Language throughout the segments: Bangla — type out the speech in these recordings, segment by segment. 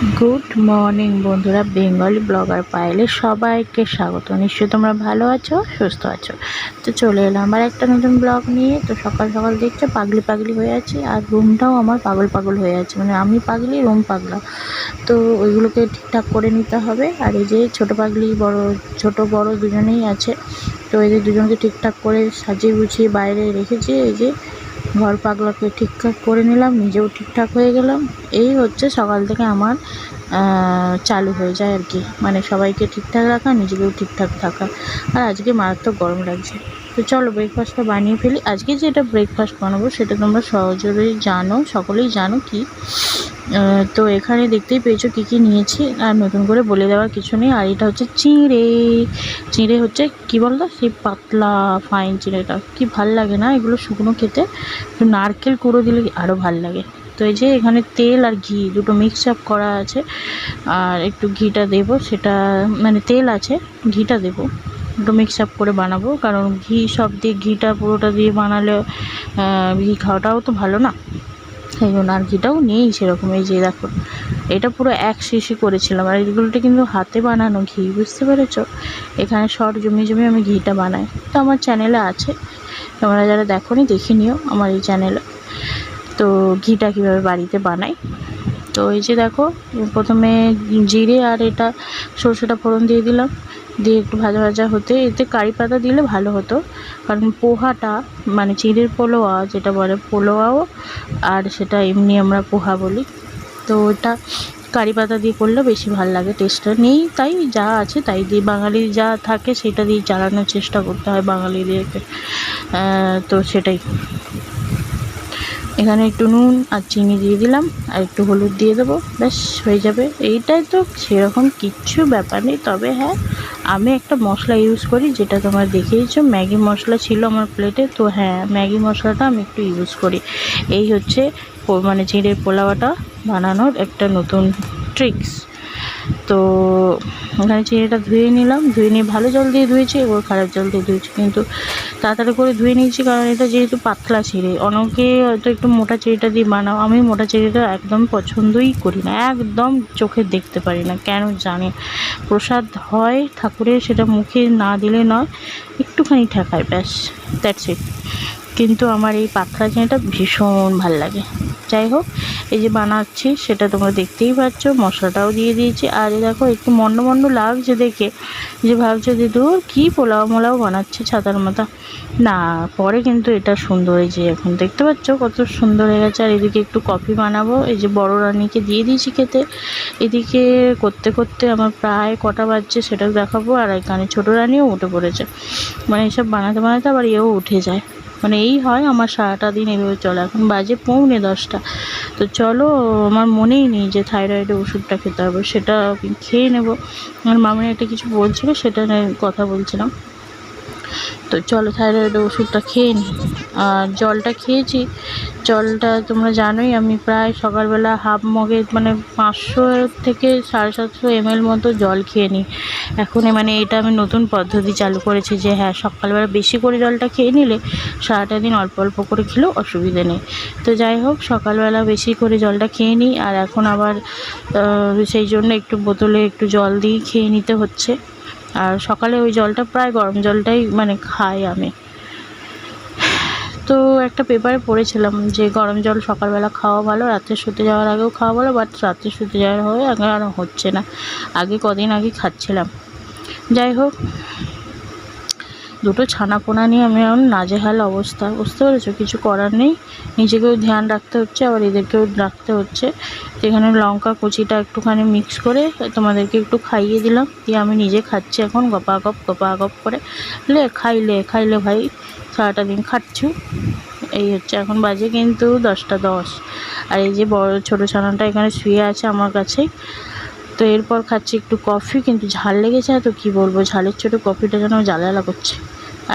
গুড মর্নিং বন্ধুরা। বেঙ্গলি ব্লগার পাইলে সবাইকে স্বাগত। নিশ্চয়ই তোমরা ভালো আছো, সুস্থ আছো? তো চলে এলাম আমার একটা নতুন ব্লগ নিয়ে। তো সকাল সকাল দেখছ, পাগলি পাগলি হয়ে আছে। আর রুমটাও আমার পাগল পাগল হয়ে আছে। মানে আমি পাগলি, রুম পাগলা। তো ওইগুলোকে ঠিকঠাক করে নিতে হবে। আর এই যে ছোটো পাগলি, বড়, ছোট, বড় দুজনেই আছে। তো এদের দুজনকে ঠিকঠাক করে সাজিয়ে গুছিয়ে বাইরে রেখেছি। এই যে ঘর পাগলাকে ঠিকঠাক করে নিলাম, নিজেও ঠিকঠাক হয়ে গেলাম। এই হচ্ছে সকাল থেকে আমার চালু হয়ে যায় আর কি। মানে সবাইকে ঠিকঠাক রাখা, নিজেকেও ঠিকঠাক থাকা। আর আজকে মারাত্মক গরম লাগছে। তো চলো ব্রেকফাস্টটা বানিয়ে ফেলি। আজকে যেটা ব্রেকফাস্ট বানাবো সেটা তোমরা সহজেই জানো, সকলেই জানো কি তো এখানে দেখতেই পেয়েছ কী কী নিয়েছি। আর নতুন করে বলে দেওয়ার কিছু নেই। আর এটা হচ্ছে চিঁড়ে। চিঁড়ে হচ্ছে কি বলতো? সেই পাতলা ফাইন চিঁড়েটা। কি ভালো লাগে না এগুলো শুকনো খেতে? একটু নারকেল কুড়ো দিলে আরও ভালো লাগে। তো এই যে এখানে তেল আর ঘি দুটো মিক্স আপ করা আছে। আর একটু ঘিটা দেবো, সেটা মানে তেল আছে, ঘিটা দেবো। দুটো মিক্স আপ করে বানাবো। কারণ ঘি সব দিয়ে, ঘিটা পুরোটা দিয়ে বানালে ঘি খাওয়াটাও তো ভালো না। সেই আর ঘিটাও নেই সেরকম। এই যে দেখো, এটা পুরো এক শিশি করেছিলাম আর এগুলোটা কিন্তু হাতে বানানো ঘি, বুঝতে পেরেছ? এখানে শর্ট জমি জমি আমি ঘিটা বানাই। তো আমার চ্যানেলে আছে, তোমরা যারা দেখো নি দেখে নিও আমার এই চ্যানেলে। তো ঘিটা কীভাবে বাড়িতে বানাই? তো এই যে দেখো, প্রথমে জিরে আর এটা সর্ষেটা ফোড়ন দিয়ে দিলাম। দিয়ে একটু ভাজা ভাজা হতে, এতে কারি পাতা দিলে ভালো হতো। কারণ পোহাটা মানে চিড়ের পোলোয়া, যেটা বলে পোলোয়াও, আর সেটা এমনি আমরা পোহা বলি। তো ওটা কারি পাতা দিয়ে করলে বেশি ভালো লাগে টেস্টটা নেই, তাই যা আছে তাই দিয়ে। বাঙালি যা থাকে সেটা দিয়ে চালানোর চেষ্টা করতে হয় বাঙালিদেরকে। তো সেটাই। এখানে একটু নুন আর চিনি দিয়ে দিলাম, আর একটু হলুদ দিয়ে দেবো। ব্যাস, হয়ে যাবে। এইটাই তো সেরকম কিচ্ছু ব্যাপার নেই। তবে হ্যাঁ আমি একটা মশলা ইউজ করি, যেটা তোমার দেখিয়েছো ম্যাগি মশলা ছিল আমার প্লেটে তো হ্যাঁ ম্যাগি মশলাটা আমি একটু ইউজ করি। এই হচ্ছে মানে চিঁড়ের পোলাওয়াটা বানানোর একটা নতুন ট্রিক্স তো ওখানে চিনিটা ধুয়ে নিলাম। ধুয়ে নিয়ে ভালো জল দিয়ে ধুয়েছি, এবার খারাপ জল দিয়ে ধুয়েছি। কিন্তু তাড়াতাড়ি করে ধুয়ে নিয়েছি কারণ এটা যেহেতু পাতলা চিড়ে অনেকে হয়তো একটু মোটা চিড়িটা দিয়ে বানাও। আমি মোটা চিড়েটা একদম পছন্দই করি না, একদম চোখে দেখতে পারি না, কেন জানি প্রসাদ হয় ঠাকুরের, সেটা মুখে না দিলে নয়, একটুখানি ঠেকায়, ব্যাস দ্যাটস ইট কিন্তু আমার এই পাতলা চিনিটা ভীষণ ভালো লাগে। যাই হোক, এই যে বানাচ্ছি, সেটা তোমরা দেখতেই পাচ্ছ, মশলাটাও দিয়ে দিয়েছি। আর দেখো, একটু মন্ড মন্ড লাগছে দেখে যে ভাবছ যে দূর, কী পোলাও মোলাও বানাচ্ছে ছাতার মাথা। না, পরে কিন্তু এটা সুন্দর যে এখন দেখতে পাচ্ছ কত সুন্দর হয়ে গেছে। আর এদিকে একটু কফি বানাবো, এই যে বড় রানিকে দিয়ে দিয়েছি খেতে। এদিকে করতে করতে আমার প্রায় কটা বাজছে, সেটাও দেখাবো। আর এখানে ছোটো রানিও উঠে পড়েছে। মানে এসব বানাতে বানাতে আবার এও উঠে যায়। মানে এই হয় আমার সারাটা দিন এভাবে চলে। এখন বাজে পৌনে দশটা। তো চলো, আমার মনেই নেই যে থাইরয়েডের ওষুধটা খেতে হবে, সেটা খেয়ে নেব। আমার মামনি একটা কিছু বলছিল, সেটা কথা বলছিলাম। তো চলো থাইরয়েডের ওষুধটা খেয়ে নিই আর জলটা খেয়েছি। জলটা তোমরা জানোই, আমি প্রায় সকালবেলা হাফ মগে মানে পাঁচশো থেকে সাড়ে সাতশো এমএল মতো জল খেয়ে নিই এখন মানে এটা আমি নতুন পদ্ধতি চালু করেছি যে হ্যাঁ সকালবেলা বেশি করে জলটা খেয়ে নিলে সারাটা দিন অল্প অল্প করে খেলেও অসুবিধে নেই। তো যাই হোক, সকালবেলা বেশি করে জলটা খেয়ে নিই আর এখন আবার সেই জন্য একটু বোতলে একটু জল দিয়ে খেয়ে নিতে হচ্ছে। আর সকালে ওই জলটা প্রায় গরম জলটাই মানে খাই আমি। তো একটা পেপারে পড়েছিলাম যে গরম জল সকালবেলা খাওয়া ভালো, রাত্রে শুতে যাওয়ার আগেও খাওয়া ভালো বাট রাত্রে শুতে যাওয়ার হয়ে আগে আর হচ্ছে না। আগে কদিন আগে খাচ্ছিলাম। যাই হোক দুটো ছানা পোনা নিয়ে আমি এখন নাজেহাল অবস্থা। বুঝতে পেরেছ? কিছু করার নেই। নিজেকেও ধ্যান রাখতে হচ্ছে, আবার এদেরকেও রাখতে হচ্ছে। এখানে লঙ্কা কুচিটা একটুখানি মিক্স করে তোমাদেরকে একটু খাইয়ে দিলাম। দিয়ে আমি নিজে খাচ্ছি এখন, গপা গপ গপা গপ করে। লে খাইলে খাইলে ভাই, সারাটা দিন খাচ্ছু। এই হচ্ছে, এখন বাজে কিন্তু দশটা দশ। আর এই যে বড়, ছোটো ছানাটা এখানে শুয়ে আছে আমার কাছে তো এরপর খাচ্ছি একটু কফি কিন্তু ঝাল লেগেছে তো কি বলব? ঝালের ছোটো কফিটা যেন জ্বালালা করছে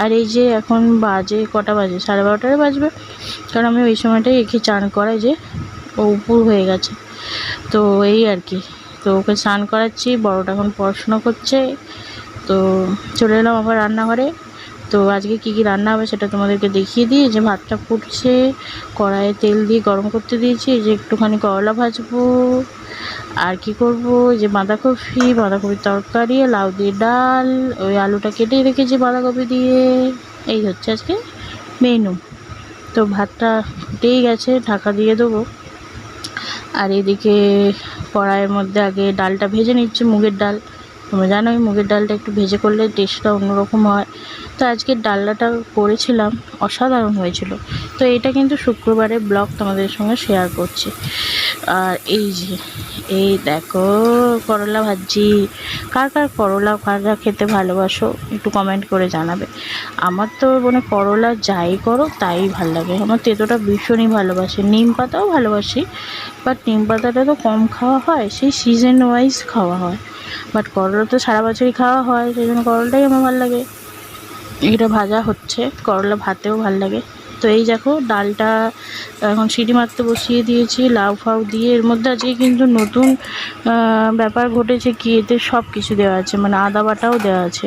আর এই যে এখন বাজে, কটা বাজে? সাড়ে বারোটায় বাজবে। কারণ আমি ওই সময়টাই একে চান করাই যে ও উপর হয়ে গেছে। তো এই আর কি। তো ওকে স্নান করাচ্ছি, বড়োটা এখন পড়াশোনা করছে। তো চলে এলাম আবার রান্নাঘরে। তো আজকে কি কি রান্না হবে সেটা তোমাদেরকে দেখিয়ে দিই। যে ভাতটা ফুটছে, কড়াইয়ে তেল দিয়ে গরম করতে দিয়েছি যে একটুখানি করলা ভাজবো। আর কি করব? যে বাঁধাকপি, বাঁধাকপির তরকারি, লাউ দিয়ে ডাল, ওই আলুটা কেটে রেখেছি বাঁধাকপি দিয়ে। এই হচ্ছে আজকে মেনু তো ভাতটা ফুটেই গেছে, ঢাকা দিয়ে দেবো। আর এদিকে কড়াইয়ের মধ্যে আগে ডালটা ভেজে নিচ্ছে, মুগের ডাল। তোমরা জানোই মুগের ডালটা একটু ভেজে করলে টেস্টটা অন্যরকম হয়। তো আজকে ডালনাটা করেছিলাম, অসাধারণ হয়েছিল। তো এটা কিন্তু শুক্রবারে ব্লগ তোমাদের সঙ্গে শেয়ার করছি। আর এই যে, এই দেখো করলা ভাজি। কার কার করলা কাররা খেতে ভালোবাসো একটু কমেন্ট করে জানাবে। আমার তো মানে করলা যাই করো, তাই ভালো লাগে। আমার তেঁতোটা ভীষণই ভালোবাসে। নিম পাতাও ভালোবাসি বাট নিম পাতাটা তো কম খাওয়া হয়, সেই সিজন ওয়াইজ খাওয়া হয়। বাট করলা তো সারা বছরই খাওয়া হয়, সেই জন্য করলাটাই আমার ভালো লাগে। এটা ভাজা হচ্ছে, করলা ভাতেও ভালো লাগে। তো এই দেখো, ডালটা এখন সিটি মারতে বসিয়ে দিয়েছি, লাউ ফাউ দিয়ে। এর মধ্যে আজকে কিন্তু নতুন ব্যাপার ঘটেছে কি, এতে সব কিছু দেওয়া আছে মানে আদা বাটাও দেওয়া আছে।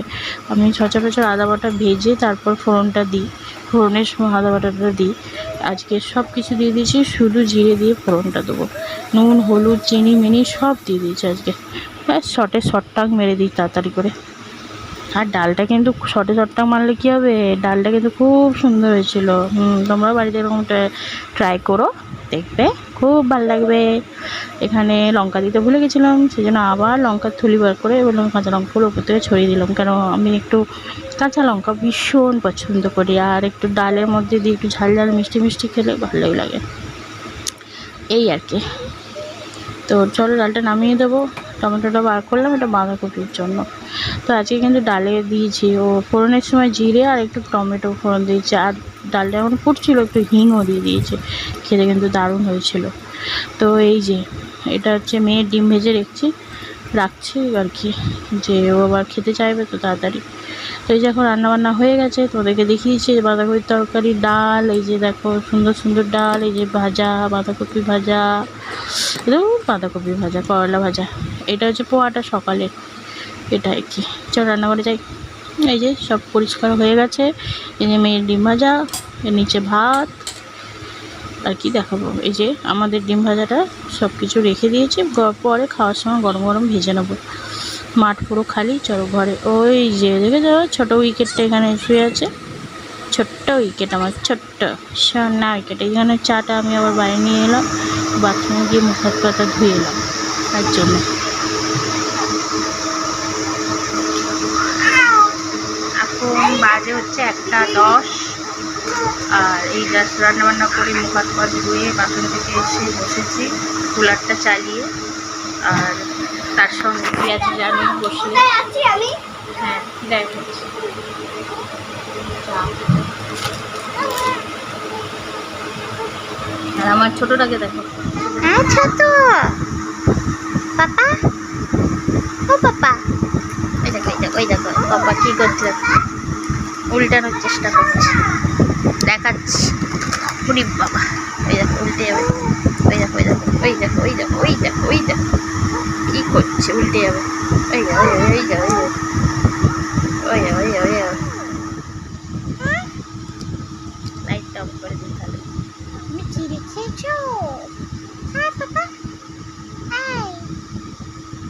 আমি সচরাচর আদা বাটা ভেজে তারপর ফোড়নটা দিই, ফোড়নের সময় আদা বাটাটা দিই। আজকে সব কিছু দিয়ে দিয়েছি, শুধু জিরে দিয়ে ফোড়নটা দেবো। নুন, হলুদ, চিনি, মিনি সব দিয়ে দিয়েছি আজকে। ব্যাস শটে শটটাক মেরে দিই তাড়াতাড়ি করে। আর ডালটা কিন্তু শর্টে শর্টটা মারলে কী হবে? ডালটা কিন্তু খুব সুন্দর হয়েছিল। হুম, তোমরাও বাড়িতে এরকম ট্রাই করো, দেখবে খুব ভালো লাগবে। এখানে লঙ্কা দিতে ভুলে গেছিলাম সেই জন্য আবার লঙ্কার থলি বার করে এবং কাঁচা লঙ্কাগুলো উপর থেকে ছড়িয়ে দিলাম। কেন, আমি একটু কাঁচা লঙ্কা ভীষণ পছন্দ করি, আর একটু ডালের মধ্যে দিয়ে একটু ঝাল ঝাল মিষ্টি মিষ্টি খেলে ভালোই লাগে। এই আর কি। তো চলো ডালটা নামিয়ে দেবো। টমেটোটা বার করলাম, এটা বাঁধাকপির জন্য। তো আজকে কিন্তু ডালে দিয়েছি। ও ফোড়নের সময় জিরে আর একটু টমেটো ফোড়ন দিয়েছি। আর ডালটা এখন ফুটছিল, একটু হিংও দিয়ে দিয়েছে। খেতে কিন্তু দারুণ হয়েছিল। তো এই যে, এটা হচ্ছে মেয়ের ডিম ভেজে রেখেছি। রাখছি আর কি। যে ও আবার খেতে চাইবে তো তাড়াতাড়ি। তো এই যে এখন রান্নাবান্না হয়ে গেছে তোদেরকে দেখিয়েছি যে বাঁধাকপির তরকারি ডাল এই যে দেখো সুন্দর সুন্দর ডাল এই যে ভাজা বাঁধাকপি ভাজা ধুর, বাঁধাকপি ভাজা করলা ভাজা। এটা হচ্ছে পোয়াটা সকালে এটা আর কি। চল রান্নাঘরে যাই। এই যে সব পরিষ্কার হয়ে গেছে এই যে মেয়ের ডিম ভাজা এর নিচে ভাত আর কি দেখাবো। এই যে আমাদের ডিম ভাজাটা সব কিছু রেখে দিয়েছি পরে খাওয়ার সময় গরম গরম ভেজে নেব। মাঠ পুরো খালি, চলো ঘরে। ওই যে দেখে যাও ছোটো উইকেটটা এখানে শুয়ে আছে। ছোট্ট উইকেট আমার, ছোট্ট। না উইকেট। এইখানে চাটা আমি আবার বাইরে নিয়ে এলাম, বাথরুমে গিয়ে মুখ হাত পাতা ধুয়ে এলাম, তার জন্য। এখন বাজে হচ্ছে একটা দশ, আর এই গ্যাস রান্না বান্না করে মুখ হাত পা ধুয়ে বাথরুম থেকে এসে বসেছি, কুলারটা চালিয়ে। আর তার সঙ্গে পেঁয়াজি জানি বসে হ্যাঁ আর আমার ছোটটাকে দেখো। হ্যাঁ ছোট। পাপা? ও পাপা। ওই দেখো ওই দেখো ওই দেখো বাবা কী করছে? উল্টানোর চেষ্টা করছে। দেখাচ্ছি। পুরি বাবা। ওই দেখো উল্টে যাবে। ওই দেখো ওই দেখো ওই দেখো ওই দেখো ওই দেখো ওই দেখো। করছে উল্টে যাবে ওই যাও ওই যাও ওই যাও ওই যাও ওই যাও ওই অফ করে দিন তাহলে তুমি কি রেখেছো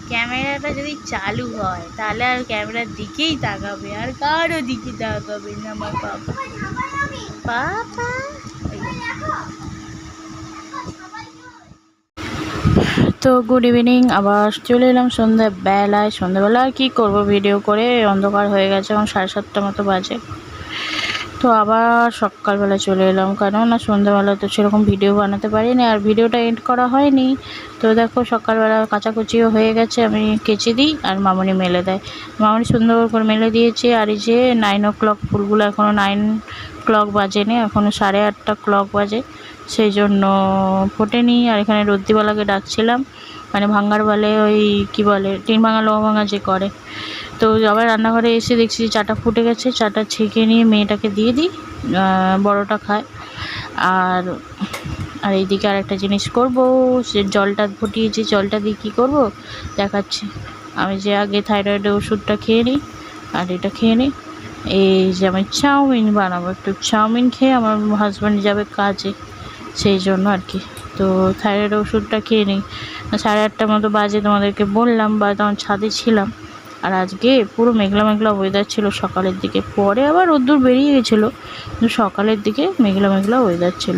ক্যামেরাটা যদি চালু হয় তাহলে আর ক্যামেরার দিকেই তাকাবে আর কারও দিকে তাকাবে না আমার বাবা বাবা তো গুড ইভিনিং আবার চলে এলাম সন্ধ্যাবেলায় সন্ধ্যাবেলা আর কী করব? ভিডিও করে অন্ধকার হয়ে গেছে, এখন সাড়ে সাতটা মতো বাজে। তো আবার সকালবেলা চলে এলাম কারণ না সন্ধ্যাবেলা তো সেরকম ভিডিও বানাতে পারিনি আর ভিডিওটা এন্ড করা হয়নি। তো দেখো, সকালবেলা কাচাকুচিও হয়ে গেছে, আমি কেচে দিই আর মামনি মেলে দেয়। মামনি সুন্দর করে মেলে দিয়েছে আর এই যে নাইন ও ক্লক ফুলগুলো এখনও নাইন ক্লক বাজেনি এখনও সাড়ে আটটা ক্লক বাজে। সেই জন্য ফোটেনি আর এখানে রদ্দিওয়ালাকে ডাকছিলাম। মানে ভাঙ্গার বলে ওই কি বলে, টিন ভাঙা, লোহা ভাঙা যে করে। তো আবার রান্নাঘরে এসে দেখছি যে চাটা ফুটে গেছে, চাটা ছেঁকে নিয়ে মেয়েটাকে দিয়ে দিই বড়টা খায়। আর আর এইদিকে আর একটা জিনিস করব, সে জলটা ফুটিয়েছি, জলটা দিয়ে কী করব? দেখাচ্ছি। আমি যে আগে থাইরয়েডের ওষুধটা খেয়ে নিই, আর এটা খেয়ে নিই। এই যে আমি চাউমিন বানাবো, একটু চাউমিন খেয়ে আমার হাজব্যান্ড যাবে কাজে। সেই জন্য আর কি। তো থাইরয়েড ওষুধটা খেয়ে নিই। সাড়ে আটটার মতো বাজে তোমাদেরকে বললাম, বা তখন ছাদে ছিলাম। আর আজকে পুরো মেঘলা মেঘলা ওয়েদার ছিল সকালের দিকে। পরে আবার রোদ্দুর বেরিয়ে গেছিল, কিন্তু সকালের দিকে মেঘলা মেঘলা ওয়েদার ছিল।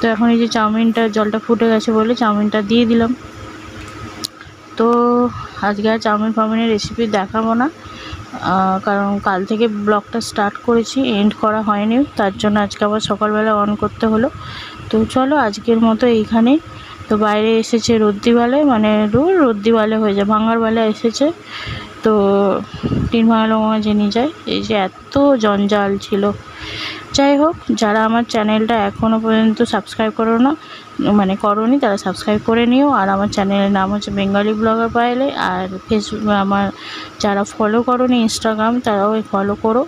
তো এখন এই যে চাউমিনটা, জলটা ফুটে গেছে বলে চাউমিনটা দিয়ে দিলাম। তো আজকে আর চাউমিন ফাউমিনের রেসিপি দেখাবো না। কারণ কাল থেকে ব্লগটা স্টার্ট করেছি এন্ড করা হয়নি। তার জন্য আজকে আবার সকালবেলা অন করতে হলো। তো চলো আজকের মতো এইখানে তো বাইরে এসেছে রদ্দিওয়ালে মানে রদ্দিওয়ালে হয়ে যায় ভাঙারওয়ালা এসেছে। তো তিন ভাঙালো নিয়ে যায়, এই যে এত জঞ্জাল ছিল। যাই হোক, যারা আমার চ্যানেলটা এখনও পর্যন্ত সাবস্ক্রাইব করো না মানে করনি, তারা সাবস্ক্রাইব করে নিও। আর আমার চ্যানেলের নাম হচ্ছে বেঙ্গলি ব্লগার পাইলে আর ফেসবুক, আমার যারা ফলো করো নি ইনস্টাগ্রাম তারাও ফলো করো।